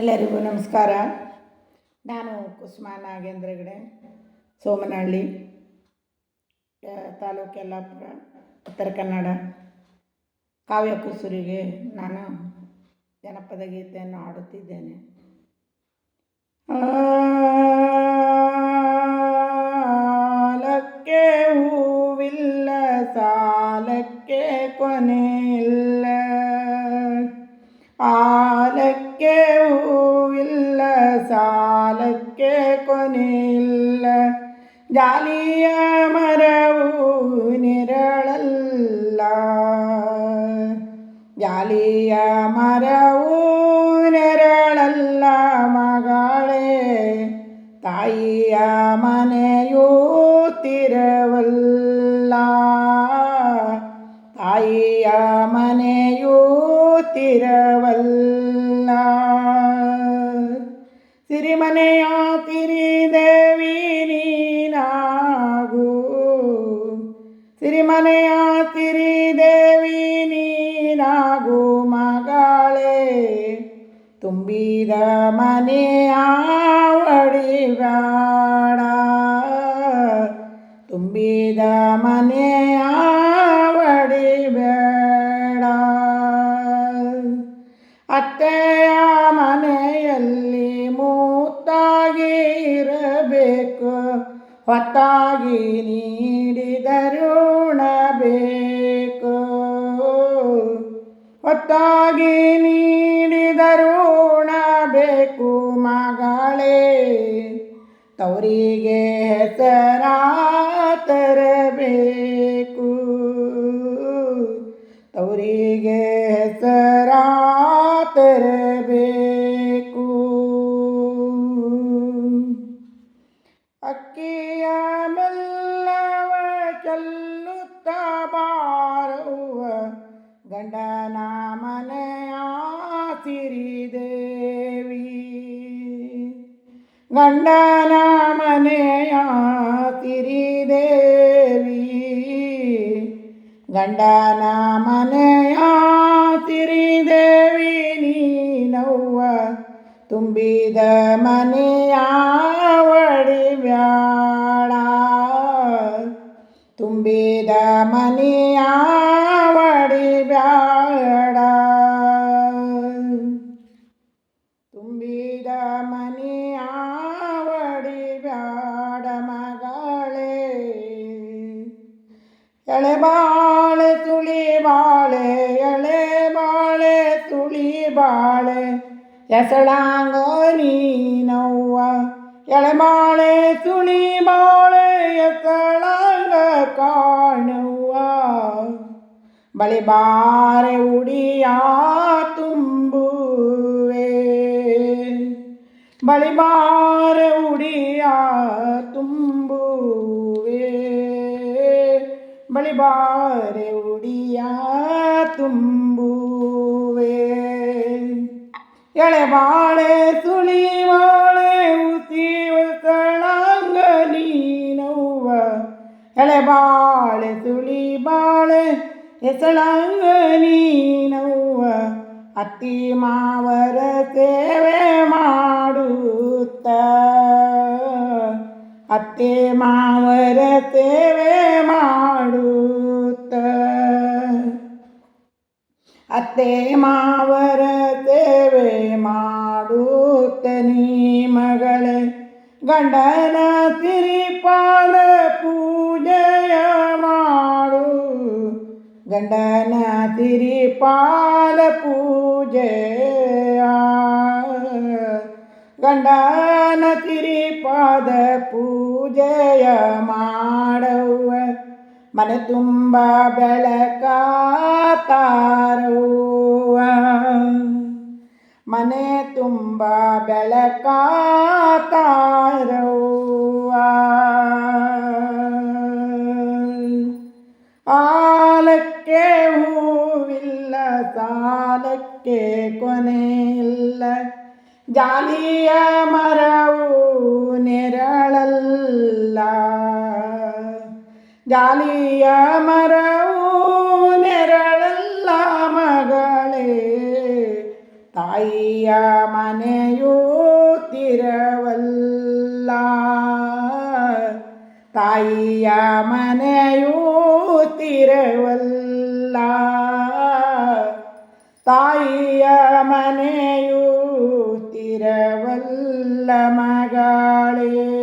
ಎಲ್ಲರಿಗೂ ನಮಸ್ಕಾರ ನಾನು ಕುಸುಮ ನಾಗೇಂದ್ರ ಸೋಮನಹಳ್ಳಿ ತಾಲೂಕು ಯಲ್ಲಾಪುರ ಉತ್ತರ ಕನ್ನಡ ಕಾವ್ಯ ಕುಸುರಿಗೆ ನಾನು ಜನಪದ ಗೀತೆಯನ್ನು ಹಾಡುತ್ತಿದ್ದೇನೆ ಜಾಲಿಯ ಮರವು ನೆರಳಲ್ಲ ಜಾಲಿಯ ಮರವು ನೆರಳಲ್ಲ ಮಗಳೇ ತಾಯಿಯ ಮನೆಯೂ ತಿರವಲ್ಲ ತಾಯಿಯ ಮನೆಯೂ ತಿರವಲ್ಲ ಸಿರಿಮನೆಯ ತಿರಿದೇವಿ ತಿರಿಮನೆಯ ತಿರಿದೇವಿ ನೀನಾಗು ಮಗಳೇ ತುಂಬಿದ ಮನೆಯ ಒಡಿಗಾಡ ತುಂಬಿದ ಮನೆ ಹೊತ್ತಾಗಿ ನೀಡಿದರುಣಬೇಕು ಹೊತ್ತಾಗಿ ಬೇಕು ಮಗಳೇ ತವರಿಗೆ ಹೆಸರ ತರಬೇಕು गंडनामन आसिरी देवी गंडनामन आसिरी देवी गंडनामन आसिरी देवी नी नौवा तुम्बिद मनियावड़ी व्याड़ा तुम्बिद मनिया ಗಾಯಡ ತುಂಬಿದ ಮನೆಯ ಬ್ಯಾಡ ಮಗಳೇ ಎಳೆಬಾಳೆ ತುಳಿ ಬಾಳೆ ಎಳೆ ಬಾಳೆ ತುಳಿ ಬಾಳೆ ಎಸಳಾಂಗ ನೀನವ್ವ എളമാളെ തുണി മാളെ എത്തളങ്ങ കാണും ബലിബാര ഉടിയാതുമ്പുവേ ബലിബാര ഉടിയാതുമ്പുവേ ബലിബാര ഉടിയാതുമ്പുവേ എളവാളെ തുളിവാളെ ഉത്തീവത്തളങ്ങനീനൗവ എളവാളെ തുളിവാളെ ಹೆಸಳಂಗನಿ ನೋವ ಅತ್ತಿ ಮಾವರ ಸೇವೆ ಮಾಡುತ್ತ ಅತ್ತೆ ಮಾವರ ಸೇವೆ ಮಾಡುತ್ತ ಅತ್ತೆ ಮಾವರ ಸೇವೆ ಮಾಡುತ್ತ ನೀ ಮಗಳೇ ಗಂಡನ ಸಿರಿಪಾಲ ಪೂಜೆಯ ಮಾ ಗಂಡನ ಪಾಲ ಪೂಜೆಯ ಗಂಡನ ತಿರಿಪಾದ ಪೂಜೆಯ ಮಾಡುವ ಮನೆ ತುಂಬ ಬೆಳಕಾತಾರುವ ಮನೆ ತುಂಬ ಬೆಳಕಾತಾರವ್ವ ಮಾಲಕ್ಕೆ ಕೊನೆಯಿಲ್ಲ ಜಾಲಿಯ ಮರವು ನೆರಳಲ್ಲ ಜಾಲಿಯ ಮರವು ನೆರಳಲ್ಲ ಮಗಳೇ ತಾಯಿಯ ಮನೆಯೂ ತಿರವಲ್ಲ ತಾಯಿಯ ಮನೆಯೂ ತಿರವಲ್ಲ ತಾಯಿಯ ಮನೆಯು ತಿರವಲ್ಲ ಮಗಳೇ